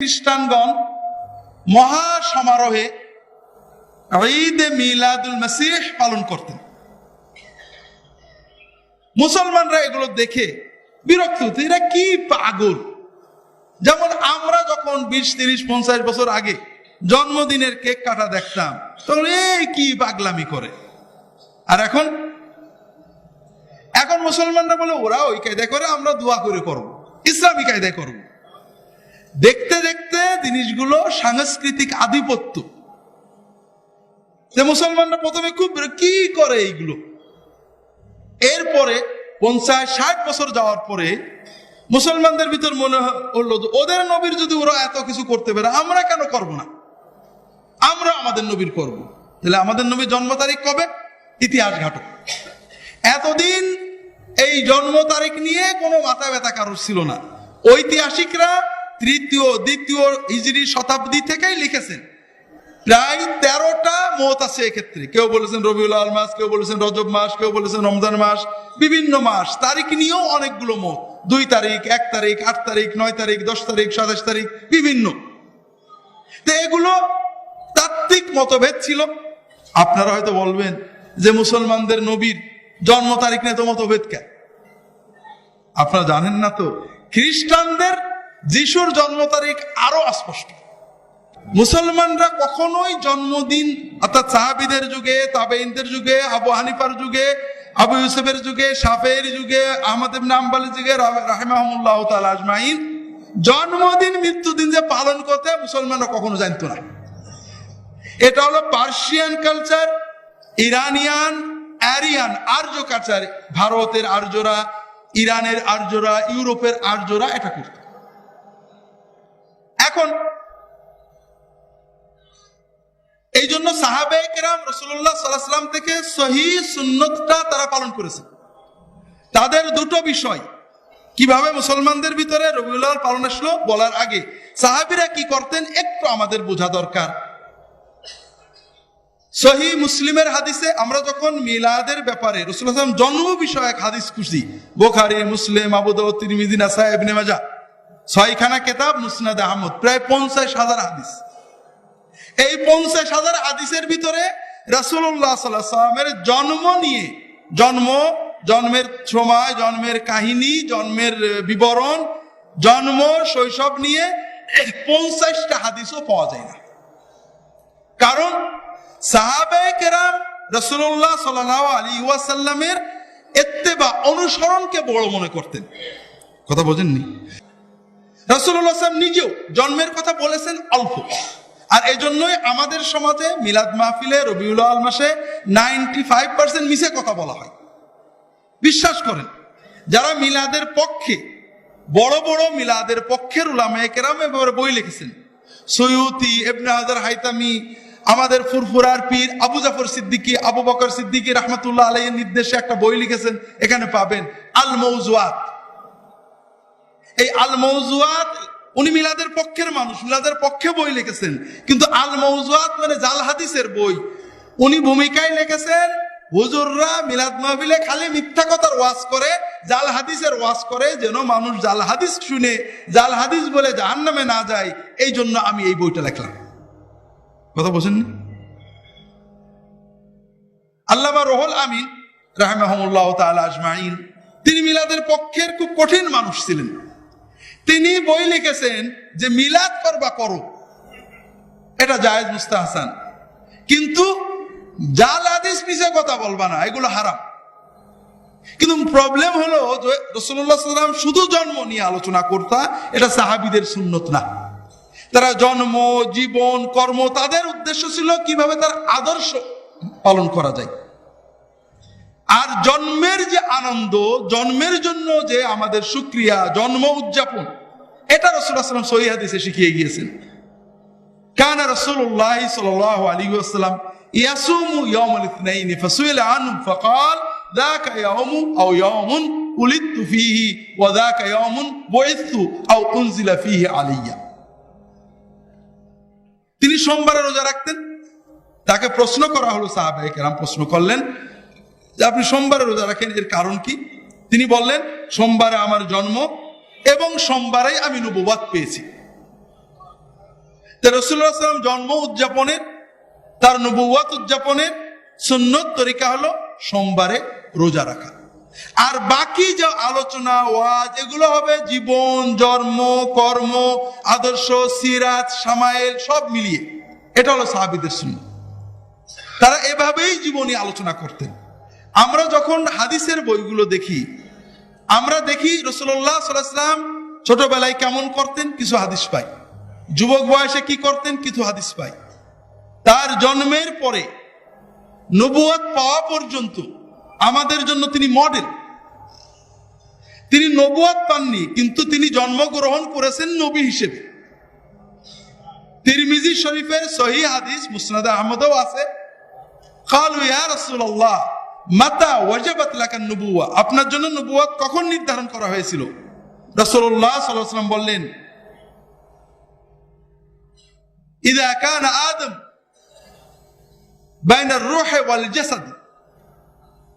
খ্রিস্টানগণ মহা সমারোহে ঈদ মিলাদুল মাসিহ পালন করতেন। মুসলমানরা এগুলো দেখে বিরক্ত হতো, এরা কি পাগল? যেমন আমরা যখন বিশ, তিরিশ, পঞ্চাশ বছর আগে জন্মদিনের কেক কাটা দেখতাম, তখন এই কি পাগলামি করে? আর এখন? এখন মুসলমানরা বলে, ওরা ওই কায়দায় করে, আমরা দোয়া করে করব, ইসলামী কায়দায় করব। দেখতে দেখতে জিনিসগুলো সাংস্কৃতিক আধিপত্য। যে মুসলমানরা প্রথমে খুব কি করে এইগুলো? এরপরে পঞ্চাশ, ষাট বছর যাওয়ার পরে মুসলমানদের ভিতর মনে হলো ওদের নবীর যদি ওরা এত কিছু করতে পারে, আমরা কেন করব না? আমরা আমাদের নবীর করব। তাহলে আমাদের নবীর জন্ম তারিখ কবে? ইতিহাস ঘাটক এতদিন এই জন্ম তারিখ নিয়ে কোনো মাথা ব্যথা কারোর ছিল না। ঐতিহাসিকরা তৃতীয়, দ্বিতীয় হিজড়ি শতাব্দী থেকেই লিখেছেন। প্রায় তেরোটা মত আছে এক্ষেত্রে। কেউ বলেছেন রবিউল আল মাস, কেউ বলেছেন রজব মাস, কেউ বলেছেন রমজান মাস, বিভিন্ন মাস। তারিখ নিয়েও অনেকগুলো মত। দুই তারিখ, এক তারিখ, আট তারিখ, নয় তারিখ, দশ তারিখ, সাতাশ তারিখ, বিভিন্ন। তো এগুলো তাত্ত্বিক মতভেদ ছিল। আপনারা হয়তো বলবেন যে মুসলমানদের নবীর জন্ম তারিখ নিয়ে তো মতভেদ কেন? আপনারা জানেন না তো? খ্রিস্টানদের যিশুর জন্ম তারিখ আরও অস্পষ্ট। মুসলমানরা কখনোই জন্মদিন, অর্থাৎ সাহাবিদের যুগে তাবেইনদের যুগে, আবু হানিফার যুগে, আবু ইউসুফের যুগে সাফের যুগে, আহমদ ইবনে আম্বালের যুগে রাহিমাহুল্লাহ তাআলা আজমাইন, জন্মদিন, মৃত্যুদিন যে পালন করতে মুসলমানরা কখনো জানতো না। এটা হলো পার্সিয়ান কালচার, ইরানিয়ান, অ্যারিয়ান, আর্য কালচার, ভারতের আর্যরা, ইরানের আর্যরা, ইউরোপের আর্যরা এটা করত। এখন এই জন্য সাহাবে কেরাম রসুল্লাহ সাল্লাহাম থেকে সহি সুন্নতটা তারা পালন করেছে। তাদের দুটো বিষয়, কীভাবে মুসলমানদের ভিতরে রবিউল্লাহ পালন আসলো বলার আগে। সাহাবিরা কি করতেন একটু আমাদের বোঝা দরকার। সহি মুসলিমের হাদিসে আমরা যখন মিলাদের ব্যাপারে রসুল্লাহাম জন্ম বিষয়ক হাদিস খুশি বোখারি, মুসলিম আবুদ তিরমিদি নাসা ইবনে মাজা ছয়খানা কেতাব, মুসনাদ আহমদ, প্রায় পঞ্চাশ হাজার হাদিস। এই পঞ্চাশ হাজার হাদিসের ভিতরে রাসুল্লাহ সাল্লামের জন্ম নিয়ে, জন্ম, জন্মের সময়, জন্মের কাহিনী, জন্মের বিবরণ, জন্ম, শৈশব নিয়ে পঞ্চাশটা হাদিসও পাওয়া যায় না। কারণ সাহাবে কেরাম রসুল্লাহ সাল্লাহ আলী ওয়াসাল্লামের এত্তেবা অনুসরণকে বড় মনে করতেন। কথা বোঝেননি? রসুল্লাহ সাল্লাম নিজেও জন্মের কথা বলেছেন অল্প। আর এই জন্যই আমাদের সমাজে মিলাদ মাহফিলে রবিউল আল মাসে নাইনটি ফাইভ পার্সেন্ট মিশে কথা বলা হয়। বিশ্বাস করেন, যারা মিলাদের পক্ষে, বড় বড় মিলাদের পক্ষের উলামায়ে কেরাম এবারে বই লিখেছেন। সৈয়তি এবনে হাজার হাইতামি, আমাদের ফুরফুরার পীর আবু জাফর সিদ্দিকী, আবু বকর সিদ্দিকী রহমতুল্লাহ আলাইয়ের নির্দেশে একটা বই লিখেছেন, এখানে পাবেন আল মৌজুয়াত। এই আল মৌজুয়াত উনি মিলাদের পক্ষের মানুষ, মিলাদের পক্ষে বই লিখেছেন। কিন্তু আল মৌজুয়াত মানে জাল হাদিসের বই। উনি ভূমিকায় লিখেছেন, হুজুররা মিলাদ মাহবিলে খালি মিথ্যা কথার ওয়াজ করে, জাল হাদিসের ওয়াজ করে, যেন মানুষ জাল হাদিস শুনে, জাল হাদিস বলে জাহান নামে না যায়। এই জন্য আমি এই বইটা লিখলাম। কথা বোঝেননি আল্লামা রোহল আমিন, রাহমাহুল্লাহ তাআলা আজমাইন, তিনি মিলাদের পক্ষের খুব কঠিন মানুষ ছিলেন। তিনি বই লিখেছেন যে মিলাদ করবা করো। এটা জায়েজ মুস্তাহাসান কিন্তু জাল হাদিস পিছে কথা বলবা না, এগুলো হারাম। কিন্তু প্রবলেম হলো যে রসুল্লাহ সাল্লাম শুধু জন্ম নিয়ে আলোচনা করতা, এটা সাহাবিদের সুন্নত না। তারা জন্ম, জীবন, কর্ম, তাদের উদ্দেশ্য ছিল কীভাবে তার আদর্শ পালন করা যায়। আর জন্মের যে আনন্দ, জন্মের জন্য যে আমাদের সুক্রিয়া, জন্ম উদযাপন এটা রসুল্লাহাম সহি হাদিসে শিখিয়ে গিয়েছেন কানা রসুল্লাহ সাল্লাহ আলী আসসালাম ইয়াসুমু ইয়াউমুল ইথনাইনি ফাসুইলা আনহু ফাকাল ذاك يوم أو يوم ولدت فيه وذاك يوم بعثت أو أنزل فيه علي তিনি সোমবারে রোজা রাখতেন তাকে প্রশ্ন করা হলো সাহাবাই কেরাম প্রশ্ন করলেন যে আপনি সোমবারে রোজা রাখেন এর কারণ কি তিনি বললেন সোমবারে আমার জন্ম এবং সোমবারেই আমি নবুবাদ পেয়েছি। রসুল্লাহ জন্ম উদযাপনের, তার নবুয়াত উদযাপনের সুন্নত তরিকা হলো সোমবারে রোজা রাখা। আর বাকি যা আলোচনা, ওয়াজ, এগুলো হবে জীবন, জন্ম, কর্ম, আদর্শ সিরাজ সামাইল সব মিলিয়ে। এটা হলো সাহাবিদের সুন্নত। তারা এভাবেই জীবনী আলোচনা করতেন। আমরা যখন হাদিসের বইগুলো দেখি আমরা দেখি রসুল্লাহ সাল্লাম ছোটবেলায় কেমন করতেন? কিছু হাদিস পাই। যুবক বয়সে কি করতেন? কিছু হাদিস পাই। তার জন্মের পরে নবুয়াত পাওয়া পর্যন্ত আমাদের জন্য তিনি মডেল তিনি নবুয়াদ পাননি, কিন্তু তিনি জন্মগ্রহণ করেছেন নবী হিসেবে। তিরমিজি শরীফের সহি হাদিস, মুসনাদ আহমদও আছে। খালুয়া রসুল্লাহ মাতা ওয়াজাবাত লাকান নবুয়া আপনার জন্য নবুয়াত কখন নির্ধারণ করা হয়েছিল রাসূলুল্লাহ সাল্লাল্লাহু আলাইহি ওয়াসাল্লাম বললেন ইদা কান আদম বাইনা الروح والجسد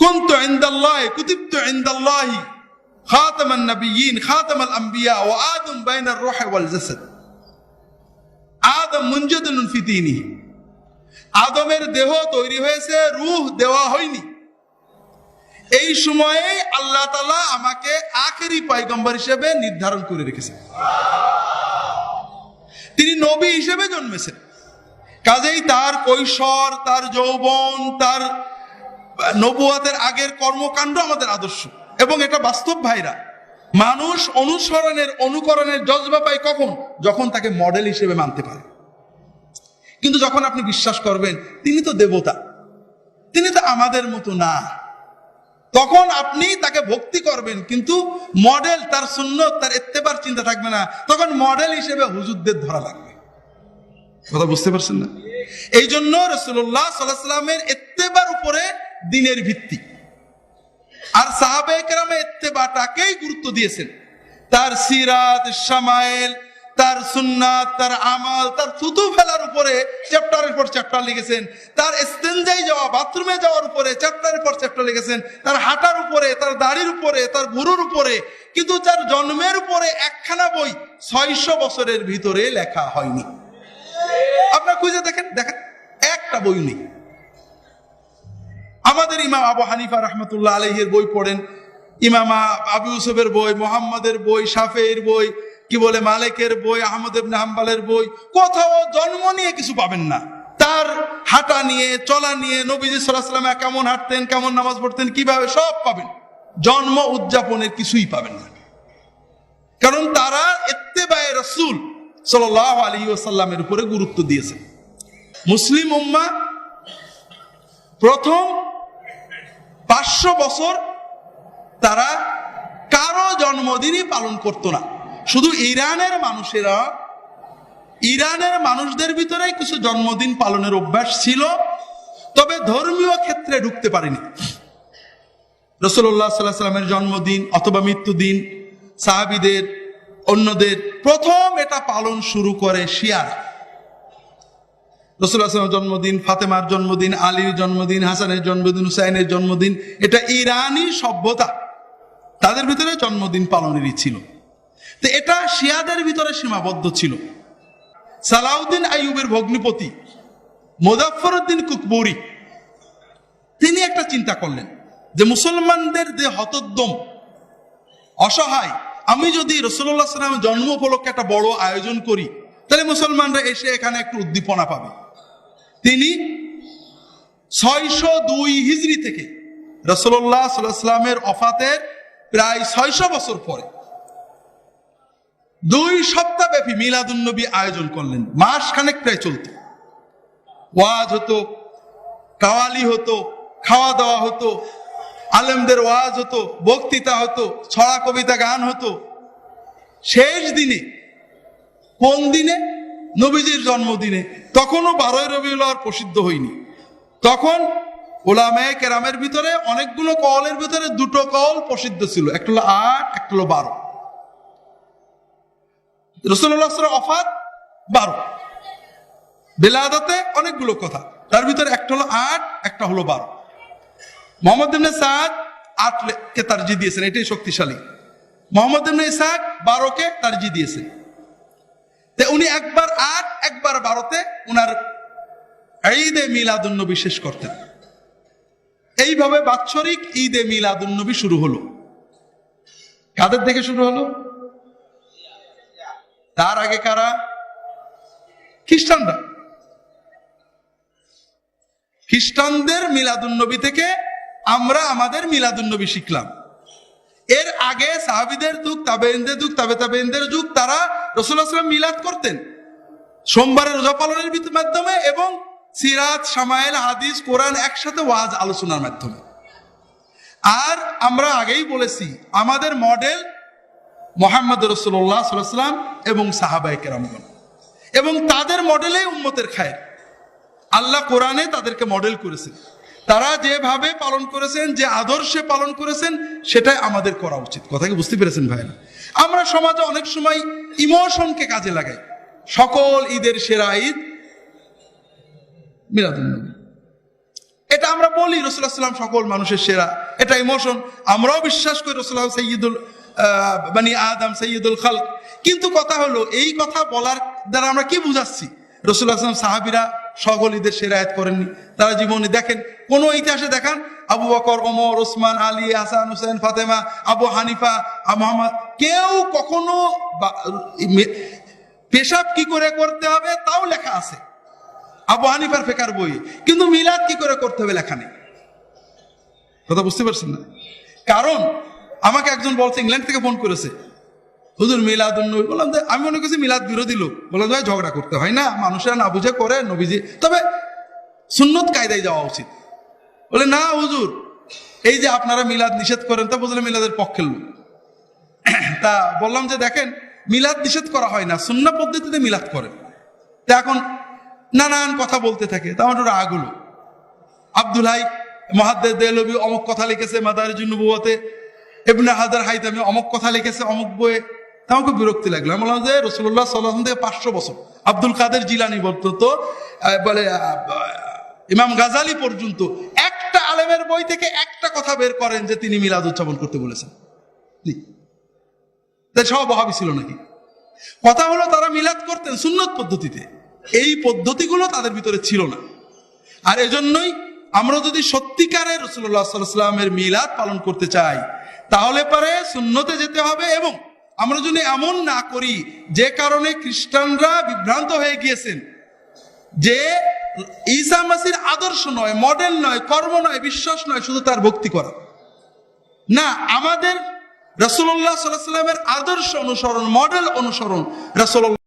كنت عند الله كتبت عند الله خاتم النبيين خاتم الانبياء وادم بين الروح والجسد আদম মুনজাদুন ফি দীনিহি আদমের দেহ তৈরি হয়েছে রূহ দেওয়া হয়নি এই সময়ে আল্লাহ তালা আমাকে আখেরি পাইগম্বর হিসেবে নির্ধারণ করে রেখেছেন। তিনি নবী হিসেবে জন্মেছেন। কাজেই তার কৈশোর, তার যৌবন, তার নবুয়াতের আগের কর্মকাণ্ড আমাদের আদর্শ। এবং এটা বাস্তব ভাইরা, মানুষ অনুসরণের, অনুকরণের জজবা পায় কখন? যখন তাকে মডেল হিসেবে মানতে পারে। কিন্তু যখন আপনি বিশ্বাস করবেন, তিনি তো দেবতা, তিনি তো আমাদের মতো না। তখন আপনি তাকে ভক্তি করবেন, কিন্তু মডেল তার শূন্য তার এত্তেবার চিন্তা থাকবে না। তখন মডেল হিসেবে হুজুরদের ধরা লাগবে। কথা বুঝতে পারছেন না? এই জন্য রসুল্লাহ এত্তেবার উপরে দিনের ভিত্তি। আর সাহাবে এত্তেবাটাকেই গুরুত্ব দিয়েছেন। তার সিরাত সামাইল তার সুন্নাত, তার আমাল, তার থুতু ফেলার উপরে চ্যাপ্টারের পর চ্যাপ্টার লিখেছেন। তার স্টেঞ্জাই যাওয়া, বাথরুমে যাওয়ার উপরে চ্যাপ্টারের পর চ্যাপ্টার লিখেছেন। তার হাঁটার উপরে, তার দাড়ির উপরে, তার ভুরুর উপরে, কিন্তু তার জন্মের উপরে একখানা বই ছয়শো বছরের ভিতরে লেখা হয়নি। আপনার খুঁজে দেখেন দেখেন, একটা বই নেই। আমাদের ইমাম আবু হানিফা রহমতুল্লাহ আলহের বই পড়েন। ইমামা আবু ইউসুফের বই, মোহাম্মদের বই শাফের বই কি বলে মালিকের বই, আহমদ ইবনে বই, কোথাও জন্ম নিয়ে কিছু পাবেন না। তার হাঁটা নিয়ে, চলা নিয়ে নবীজি সাল্লাহ কেমন হাঁটতেন, কেমন নামাজ পড়তেন, কীভাবে সব পাবেন। জন্ম উদযাপনের কিছুই পাবেন না। কারণ তারা এত্তেবায় রসুল সাল আলী ওসাল্লামের উপরে গুরুত্ব দিয়েছেন। মুসলিম উম্মা প্রথম পাঁচশো বছর তারা কারও জন্মদিনই পালন করতো না। শুধু ইরানের মানুষেরা, ইরানের মানুষদের ভিতরে কিছু জন্মদিন পালনের অভ্যাস ছিল, তবে ধর্মীয় ক্ষেত্রে ঢুকতে পারেনি। রসল্লাহ সাল্লাহ সাল্লামের জন্মদিন অথবা মৃত্যুদিন সাহাবিদের, অন্যদের প্রথম এটা পালন শুরু করে শিয়ার। রসুল্লাহামের জন্মদিন, ফাতেমার জন্মদিন, আলীর জন্মদিন, হাসানের জন্মদিন, হুসাইনের জন্মদিন, এটা ইরানি সভ্যতা। তাদের ভিতরে জন্মদিন পালনেরই ছিল। তো এটা শিয়াদের ভিতরে সীমাবদ্ধ ছিল। সালাউদ্দিন আইয়ুবের ভগ্নিপতি মোজাফর উদ্দিন কুকবুরি, তিনি একটা চিন্তা করলেন যে মুসলমানদের যে হতোদ্যম, অসহায়, আমি যদি রসুল্লাহ সাল্লামের জন্ম উপলক্ষে একটা বড় আয়োজন করি, তাহলে মুসলমানরা এসে এখানে একটু উদ্দীপনা পাবে। তিনি ছয়শো দুই হিজড়ি থেকে রসল্লাহ সাল্লামের অফাতের প্রায় ছয়শো বছর পরে দুই সপ্তাহ ব্যাপী মিলাদুন্নবী আয়োজন করলেন। মাস খানেক প্রায় চলত। ওয়াজ হতো কাওয়ালি হতো খাওয়া দাওয়া হতো, আলেমদের ওয়াজ হতো, বক্তৃতা হতো, ছড়া কবিতা গান হতো। শেষ দিনে, কোন দিনে? নবীজির জন্মদিনে। তখনও বারোই রবিউল আর প্রসিদ্ধ হয়নি। তখন ওলামায় কেরামের ভিতরে অনেকগুলো কলের ভিতরে দুটো কল প্রসিদ্ধ ছিল। একটা হলো আট, একটা হলো বারো। রসুল্লাহ অফাত বারো। বেলাদাতে অনেকগুলো কথা। তার ভিতরে একটা হলো আট, একটা হলো বারো। মোহাম্মদ ইবনে সাদ আট কে তারজি দিয়েছেন, এটাই শক্তিশালী। মোহাম্মদ ইবনে ইসাক বারোকে তারজি দিয়েছেন। উনি একবার আট, একবার বারোতে উনার ঈদে মিলাদুন্নবী শেষ করতেন। এইভাবে বাৎসরিক ঈদে মিলাদুন্নবী শুরু হলো। কাদের থেকে শুরু হলো? তার আগে কারা? খ্রিস্টানরা। খ্রিস্টানদের মিলাদুন্নবী থেকে আমরা আমাদের মিলাদুন্নবী শিখলাম। এর আগে সাহাবিদের যুগ তাবেইনদের যুগ, তাবে তাবেইনদের যুগ, তারা রসুল্লাহ সাল্লাম মিলাদ করতেন। সোমবারের রোজা পালনের মাধ্যমে এবং সিরাজ সামাইল হাদিস, কোরআন একসাথে ওয়াজ আলোচনার মাধ্যমে। আর আমরা আগেই বলেছি, আমাদের মডেল মোহাম্মদ রসুল্লাহ সাল্লাম এবং সাহাবাই কেরামগণ। এবং তাদের মডেলেই উম্মতের খায়ের। আল্লাহ কোরআনে তাদেরকে মডেল করেছেন। তারা যেভাবে পালন করেছেন, যে আদর্শে পালন করেছেন, সেটাই আমাদের করা উচিত। কথা কি বুঝতে পেরেছেন ভাইরা? আমরা সমাজে অনেক সময় ইমোশনকে কাজে লাগাই। সকল ঈদের সেরা ঈদ মিলাদুন্নবী এটা আমরা বলি রসুল্লাহ সাল্লাম সকল মানুষের সেরা। এটা ইমোশন। আমরাও বিশ্বাস করি রসুল্লাহ সৈয়দুল বানি আদম সৈয়দুল খাল কিন্তু কথা হলো, এই কথা বলার দ্বারা আমরা কি বুঝাচ্ছি? রসুল্লাহ আসলাম সাহাবিরা সকল সেরায়ত করেননি। তারা জীবনে দেখেন, কোন ইতিহাসে দেখান, আবু বকর, ওমর, ওসমান, আলী, হাসান হুসেন ফাতেমা, আবু হানিফা মোহাম্মদ, কেউ কখনো পেশাব কি করে করতে হবে তাও লেখা আছে। আবু হানিফার ফেকার বই। কিন্তু মিলাদ কি করে করতে হবে লেখা নেই। কথা বুঝতে পারছেন না? কারণ আমাকে একজন বলছে, ইংল্যান্ড থেকে ফোন করেছে। হুজুর মিলাদ বললাম আমি মনে করছি মিলাদ বিরোধী লোক। বললাম ভাই ঝগড়া করতে হয় না, মানুষেরা না বুঝে করে, নবীজি তবে সুন্নত কায়দায় যাওয়া উচিত। বলে, না হুজুর, এই যে আপনারা মিলাদ নিষেধ করেন, তা বুঝলে মিলাদের পক্ষের লোক। তা বললাম যে, দেখেন, মিলাদ নিষেধ করা হয় না শূন্য পদ্ধতিতে মিলাদ করেন। তা এখন নানান কথা বলতে থাকে, তা আমার ওরা আগুলো আব্দুল হাই মহাদ্দের দেলবি অমুক কথা লিখেছে মাদার জুন্নবুয়াতে এবনে হাজার হাইতামি অমুক কথা লিখেছে, অমুক বইয়ে। আমাকে বিরক্তি লাগল। আমি বললাম যে রসুল্লাহ সাল্লাহ থেকে পাঁচশো বছর। আব্দুল কাদের জিলানি তো বলে ইমাম গাজালি পর্যন্ত একটা আলেমের বই থেকে একটা কথা বের করেন যে তিনি মিলাদ উদযাপন করতে বলেছেন। সব অভাবী ছিল নাকি? কথা হলো, তারা মিলাদ করতেন সুন্নত পদ্ধতিতে। এই পদ্ধতিগুলো তাদের ভিতরে ছিল না। আর এজন্যই আমরা যদি সত্যিকারের রসুল্লাহ সাল্লামের মিলাদ পালন করতে চাই তাহলে পারে শূন্যতে যেতে হবে এবং আমরা যদি এমন না করি, যে কারণে খ্রিস্টানরা বিভ্রান্ত হয়ে গিয়েছেন, যে ঈসা মাসির আদর্শ নয় মডেল নয়, কর্ম নয়, বিশ্বাস নয়, শুধু তার ভক্তি করা। না, আমাদের রসুল্লাহ সাল্লামের আদর্শ অনুসরণ মডেল অনুসরণ রসুল্লাহ